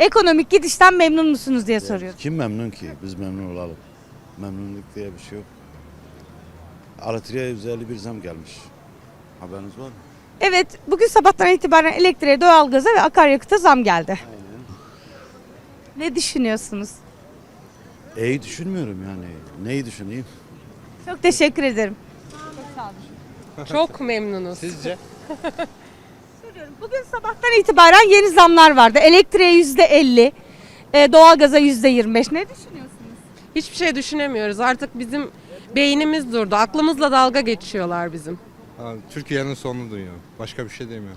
Ekonomik gidişten memnun musunuz diye soruyorum. Kim memnun ki? Biz memnun olalım. Memnunluk diye bir şey yok. Elektriğe 151 zam gelmiş. Haberiniz var mı? Evet, bugün sabahtan itibaren elektriğe, doğalgaza ve akaryakıta zam geldi. Ne düşünüyorsunuz? İyi düşünmüyorum yani. Neyi düşüneyim? Çok teşekkür ederim. Çok memnunuz. Sizce? Soruyorum. Bugün sabahtan itibaren yeni zamlar vardı. Elektriğe yüzde elli, e, doğalgaza yüzde yirmi beş. Ne düşünüyorsunuz? Hiçbir şey düşünemiyoruz. Artık bizim beynimiz durdu. Aklımızla dalga geçiyorlar bizim. Türkiye'nin sonunu duyuyor. Başka bir şey demiyor.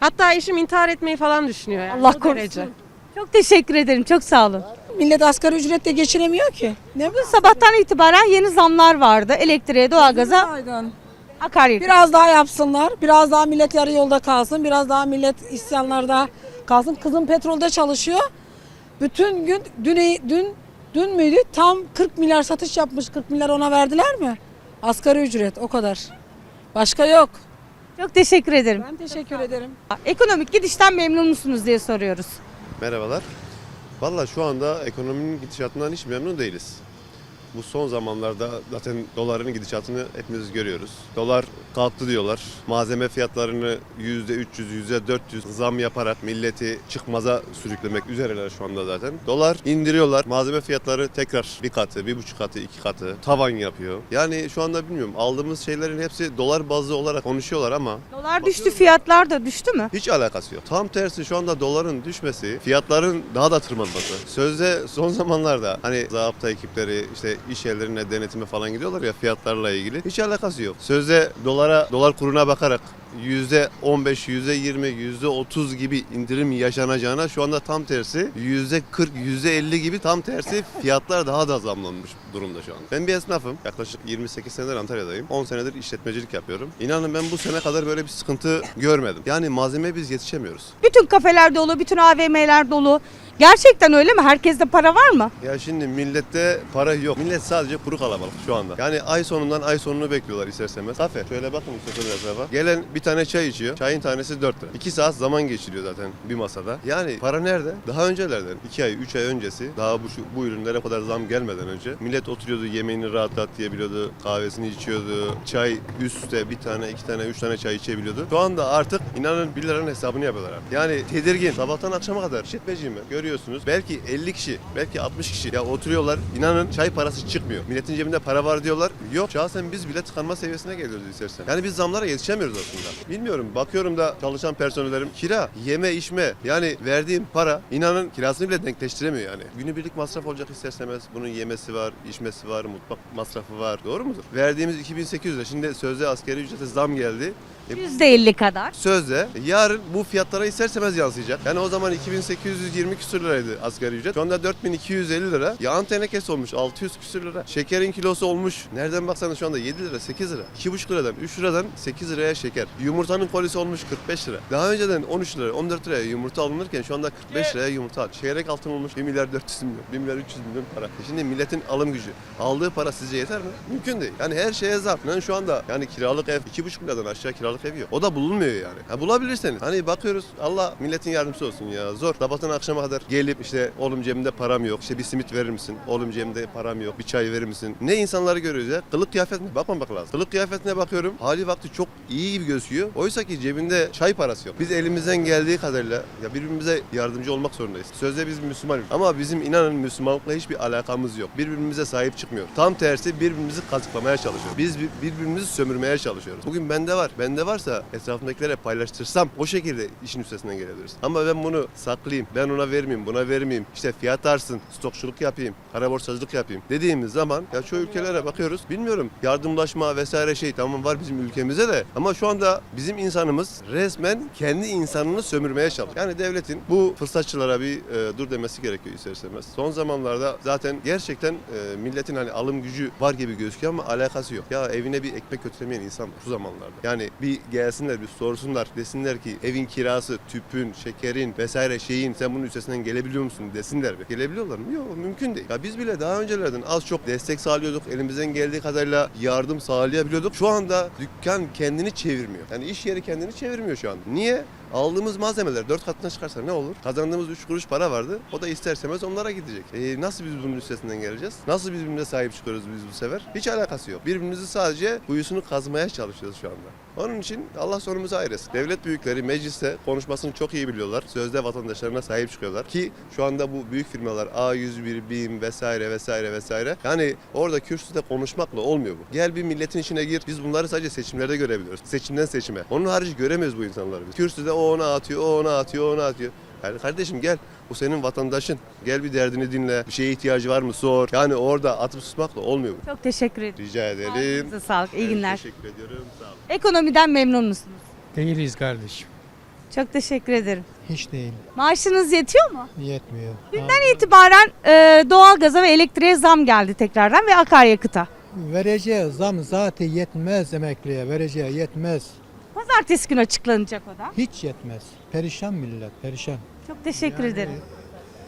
Hatta eşim intihar etmeyi falan düşünüyor. Yani. Allah O korusun. derece. Çok teşekkür ederim. Çok sağ olun. Millet asgari ücretle geçinemiyor ki. Ne bu? Bugün sabahtan itibaren yeni zamlar vardı. Elektriğe, doğalgaza, Aydın. Akaryakıt. Biraz daha yapsınlar. Biraz daha millet yarı yolda kalsın. Biraz daha millet isyanlarda kalsın. Kızım petrolde çalışıyor. Bütün gün dün dün dün müydü? Tam 40 milyar satış yapmış. 40 milyar ona verdiler mi? Asgari ücret o kadar. Başka yok. Çok teşekkür ederim. Ben teşekkür ederim. Ekonomik gidişten memnun musunuz diye soruyoruz. Merhabalar. Valla şu anda ekonominin gidişatından hiç memnun değiliz. Bu son zamanlarda zaten doların gidişatını hepimiz görüyoruz. Dolar kalktı diyorlar. Malzeme fiyatlarını %300, %400 zam yaparak milleti çıkmaza sürüklemek üzereler şu anda zaten. Dolar indiriyorlar. Malzeme fiyatları tekrar bir katı, bir buçuk katı, iki katı tavan yapıyor. Yani şu anda bilmiyorum aldığımız şeylerin hepsi dolar bazlı olarak konuşuyorlar ama Dolar düştü, fiyatlar da düştü mü? hiç alakası yok. Tam tersi şu anda doların düşmesi, fiyatların daha da tırmanması. Sözde son zamanlarda hani zabıta ekipleri işte iş yerlerine denetime falan gidiyorlar ya fiyatlarla ilgili. Hiç alakası yok. Sözde dolara, dolar kuruna bakarak %15, %20, %30 gibi indirim yaşanacağına şu anda tam tersi %40, %50 gibi tam tersi fiyatlar daha da zamlanmış durumda şu an. Ben bir esnafım. Yaklaşık 28 senedir Antalya'dayım. 10 senedir işletmecilik yapıyorum. İnanın ben bu sene kadar böyle bir sıkıntı görmedim. Yani malzemeye biz yetişemiyoruz. Bütün kafeler dolu, bütün AVM'ler dolu. Gerçekten öyle mi? Herkeste para var mı? Ya şimdi millette para yok. Millet sadece kuru kalabalık şu anda. Yani ay sonundan ay sonunu bekliyorlar isterseniz. Kafe. Şöyle bakın isterseniz etrafa. Gelen bir tane çay içiyor. Çayın tanesi 4 lira. 2 saat zaman geçiriyor zaten bir masada. Yani para nerede? Daha öncelerden 2 ay 3 ay öncesi daha bu, şu- bu ürünlere kadar zam gelmeden önce millet oturuyordu yemeğini rahat rahat yiyebiliyordu. Kahvesini içiyordu. Çay üstte bir tane, iki tane, üç tane çay içebiliyordu. Şu anda artık inanın 1 liranın hesabını yapıyorlar artık. Yani tedirgin. Sabahtan akşama kadar işletmeciyim ben. Görüyorsunuz. Belki 50 kişi, belki 60 kişi ya oturuyorlar. İnanın çay parası çıkmıyor. Milletin cebinde para var diyorlar. Yok. Şahsen biz bile tıkanma seviyesine geliyoruz istersen. Yani biz zamlara yetişemiyoruz aslında. Bilmiyorum. Bakıyorum da çalışan personellerim kira, yeme, içme. Yani verdiğim para inanın kirasını bile denkleştiremiyor yani. Günübirlik masraf olacak isterseniz bunun yemesi var, içmesi var, mutfak masrafı var. Doğru mudur? Verdiğimiz 2800 lira. Şimdi sözde askeri ücrete zam geldi. E, %50 kadar. Sözde yarın bu fiyatlara istersemez yansıyacak. Yani o zaman 2820 küsür liraydı asgari ücret. Şu anda 4250 lira. Yağın tenekesi olmuş 600 küsür lira. Şekerin kilosu olmuş. Nereden baksanız şu anda 7 lira 8 lira. 2,5 liradan 3 liradan 8 liraya şeker. Yumurtanın kolisi olmuş 45 lira. Daha önceden 13 lira 14 liraya yumurta alınırken şu anda 45 liraya yumurta. Çeyrek altın olmuş 1 milyar 400 milyon. 1 milyar 300 milyon para. E Şimdi milletin alım gücü. Aldığı para sizce yeter mi? Mümkün değil. Yani her şeye zam. Yani şu anda yani kiralık ev 2,5 milyardan aşağı kiralık ev yok. O da bulunmuyor yani. Ha bulabilirseniz. Hani bakıyoruz Allah milletin yardımcısı olsun ya. Zor. Sabahtan akşama kadar gelip işte oğlum cebimde param yok. İşte bir simit verir misin? Oğlum cebimde param yok. Bir çay verir misin? Ne insanları görüyoruz ya? Kılık kıyafetine bakmamak lazım. Kılık kıyafetine bakıyorum. Hali vakti çok iyi gibi gözüküyor. Oysa ki cebinde çay parası yok. Biz elimizden geldiği kadarıyla ya birbirimize yardımcı olmak zorundayız. Sözde biz Müslümanız. Ama bizim inanın Müslümanlıkla hiçbir alakamız yok. Birbirimize sahip çıkmıyor. Tam tersi birbirimizi kazıklamaya çalışıyoruz. Biz bir- birbirimizi sömürmeye çalışıyoruz. Bugün bende var. Bende varsa etrafımdakilere paylaştırsam o şekilde işin üstesinden gelebiliriz. Ama ben bunu saklayayım. Ben ona vermeyeyim, buna vermeyeyim. İşte fiyat artsın, stokçuluk yapayım, kara borsacılık yapayım dediğimiz zaman ya çoğu ülkelere bakıyoruz. Bilmiyorum yardımlaşma vesaire şey tamam var bizim ülkemizde de ama şu anda bizim insanımız resmen kendi insanını sömürmeye çalışıyor. Yani devletin bu fırsatçılara bir e, dur demesi gerekiyor isterseniz. Son zamanlarda zaten gerçekten e, milletin hani alım gücü var gibi gözüküyor ama alakası yok. Ya evine bir ekmek götüremeyen insan var şu zamanlarda. Yani bir gelsinler bir sorsunlar desinler ki evin kirası, tüpün, şekerin vesaire şeyin sen bunun üstesinden gelebiliyor musun desinler. bir. Gelebiliyorlar mı? Yok mümkün değil. Ya biz bile daha öncelerden az çok destek sağlıyorduk. Elimizden geldiği kadarıyla yardım sağlayabiliyorduk. Şu anda dükkan kendini çevirmiyor. Yani iş yeri kendini çevirmiyor şu an. Niye? Aldığımız malzemeler 4 katına çıkarsa ne olur? Kazandığımız 3 kuruş para vardı. O da ister istemez onlara gidecek. E, nasıl biz bunun üstesinden geleceğiz? Nasıl birbirimize sahip çıkıyoruz biz bu sefer? Hiç alakası yok. Birbirimizi sadece kuyusunu kazmaya çalışıyoruz şu anda. Onun için Allah sonumuzu ayırsın. Devlet büyükleri mecliste konuşmasını çok iyi biliyorlar. Sözde vatandaşlarına sahip çıkıyorlar. Ki şu anda bu büyük firmalar A101, BİM vesaire vesaire vesaire. Yani orada kürsüde konuşmakla olmuyor bu. Gel bir milletin içine gir. Biz bunları sadece seçimlerde görebiliyoruz. Seçimden seçime. Onun harici göremiyoruz bu insanları biz. Kürsüde o ona atıyor, o ona atıyor, o ona atıyor. Yani kardeşim gel. Bu senin vatandaşın. Gel bir derdini dinle. Bir şeye ihtiyacı var mı sor. Yani orada atıp susmakla olmuyor. Çok teşekkür ederim. Rica ederim. Ağzınıza sağlık. İyi günler. Teşekkür ediyorum. Sağ olun. Ekonomiden memnun musunuz? Değiliz kardeşim. Çok teşekkür ederim. Hiç değil. Maaşınız yetiyor mu? Yetmiyor. Dünden itibaren e, doğalgaza ve elektriğe zam geldi tekrardan ve akaryakıta. Vereceği zam zaten yetmez emekliye. Vereceği yetmez. Pazartesi günü açıklanacak o da. Hiç yetmez. Perişan millet, perişan. Çok teşekkür Yani ederim.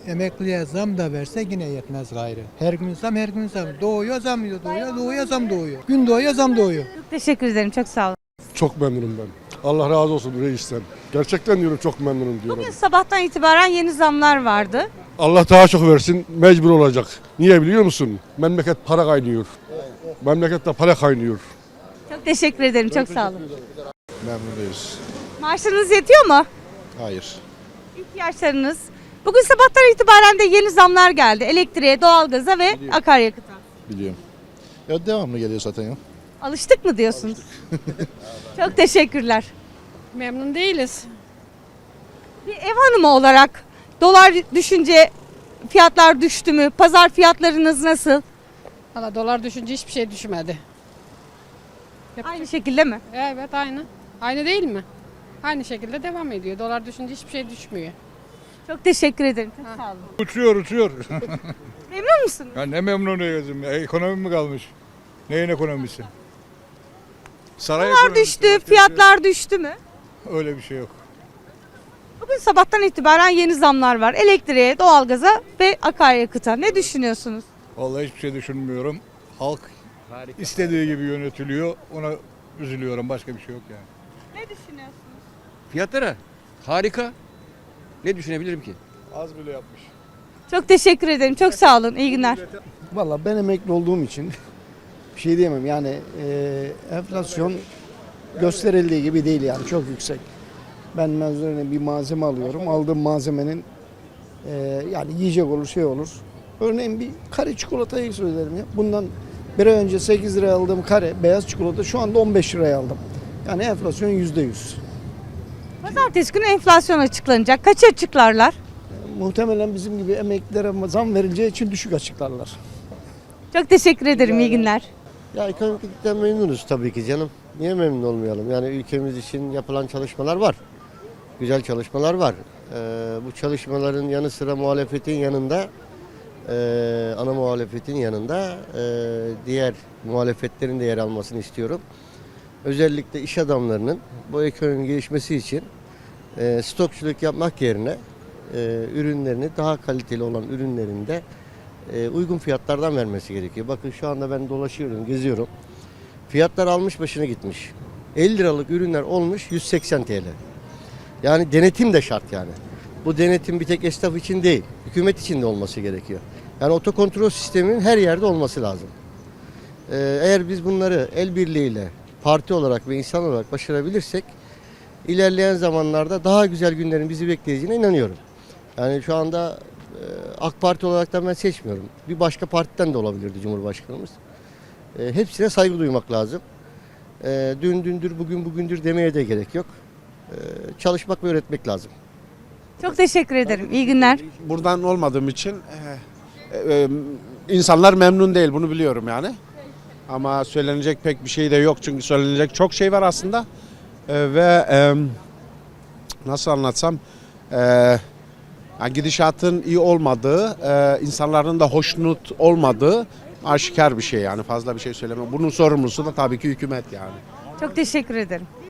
Emekliye zam da verse yine yetmez gayrı. Her gün zam, her gün zam. Doğuyor zam doğuyor, doğuyor zam doğuyor. Gün doğuyor zam doğuyor. Çok teşekkür ederim. Çok sağ olun. Çok memnunum ben. Allah razı olsun reisten. Gerçekten diyorum çok memnunum diyorum. Bugün sabahtan itibaren yeni zamlar vardı. Allah daha çok versin mecbur olacak. Niye biliyor musun? Memleket para kaynıyor. Memlekette para kaynıyor. Çok teşekkür ederim. Çok sağ olun. Memnun değiliz. Maaşınız yetiyor mu? Hayır. İhtiyaçlarınız. Bugün sabahtan itibaren de yeni zamlar geldi. Elektriğe, doğalgaza ve akaryakıta. Biliyorum. Ya devamlı geliyor zaten ya. Alıştık mı diyorsunuz? Çok teşekkürler. Memnun değiliz. Bir ev hanımı olarak dolar düşünce fiyatlar düştü mü? Pazar fiyatlarınız nasıl? Valla dolar düşünce hiçbir şey düşmedi. Yapacak- Aynı şekilde mi? Evet aynı. Aynı değil mi? Aynı şekilde devam ediyor. Dolar düşünce hiçbir şey düşmüyor. Çok teşekkür ederim. Çok sağ olun. Uçuyor uçuyor. Memnun musunuz? ya ne memnuniyetim ya. Ekonomi mi kalmış? Neyin ekonomisi? Saray Dolar ekonomisi, düştü, fiyatlar düştü mü? Öyle bir şey yok. Bugün sabahtan itibaren yeni zamlar var. Elektriğe, doğalgaza ve akaryakıta. Ne düşünüyorsunuz? Vallahi hiçbir şey düşünmüyorum. Halk istediği gibi yönetiliyor. Ona üzülüyorum. Başka bir şey yok yani. Ne düşünüyorsunuz? Fiyatlara harika. Ne düşünebilirim ki? Az bile yapmış. Çok teşekkür ederim. Çok sağ olun. İyi günler. Valla ben emekli olduğum için bir şey diyemem. Yani e, enflasyon gösterildiği gibi değil yani çok yüksek. Ben mezuniyetine bir malzeme alıyorum. Aldığım malzemenin e, yani yiyecek olur şey olur. Örneğin bir kare çikolatayı söylerim ya. Bundan bir ay önce 8 liraya aldığım kare beyaz çikolata şu anda 15 liraya aldım. Yani enflasyon %100. Pazartesi günü enflasyon açıklanacak. Kaç açıklarlar? Muhtemelen bizim gibi emeklilere zam verileceği için düşük açıklarlar. Çok teşekkür ederim. İyi günler. Ya ekonomikten memnunuz tabii ki canım. Niye memnun olmayalım? Yani ülkemiz için yapılan çalışmalar var. Güzel çalışmalar var. Ee, bu çalışmaların yanı sıra muhalefetin yanında, e, ana muhalefetin yanında e, diğer muhalefetlerin de yer almasını istiyorum. Özellikle iş adamlarının bu ekonominin gelişmesi için e, stokçuluk yapmak yerine e, ürünlerini daha kaliteli olan ürünlerinde e, uygun fiyatlardan vermesi gerekiyor. Bakın şu anda ben dolaşıyorum, geziyorum. Fiyatlar almış başını gitmiş. 50 liralık ürünler olmuş 180 TL. Yani denetim de şart yani. Bu denetim bir tek esnaf için değil, hükümet için de olması gerekiyor. Yani otokontrol sisteminin her yerde olması lazım. Ee, eğer biz bunları el birliğiyle, parti olarak ve insan olarak başarabilirsek ilerleyen zamanlarda daha güzel günlerin bizi bekleyeceğine inanıyorum. Yani şu anda e, AK Parti olarak da ben seçmiyorum. Bir başka partiden de olabilirdi Cumhurbaşkanımız. E, hepsine saygı duymak lazım. E, dün dündür, bugün bugündür demeye de gerek yok. E, çalışmak ve öğretmek lazım. Çok teşekkür ederim. İyi günler. Buradan olmadığım için insanlar memnun değil bunu biliyorum yani. Ama söylenecek pek bir şey de yok çünkü söylenecek çok şey var aslında. E, ve e, nasıl anlatsam e, yani gidişatın iyi olmadığı, e, insanların da hoşnut olmadığı aşikar bir şey yani fazla bir şey söylemem. Bunun sorumlusu da tabii ki hükümet yani. Çok teşekkür ederim.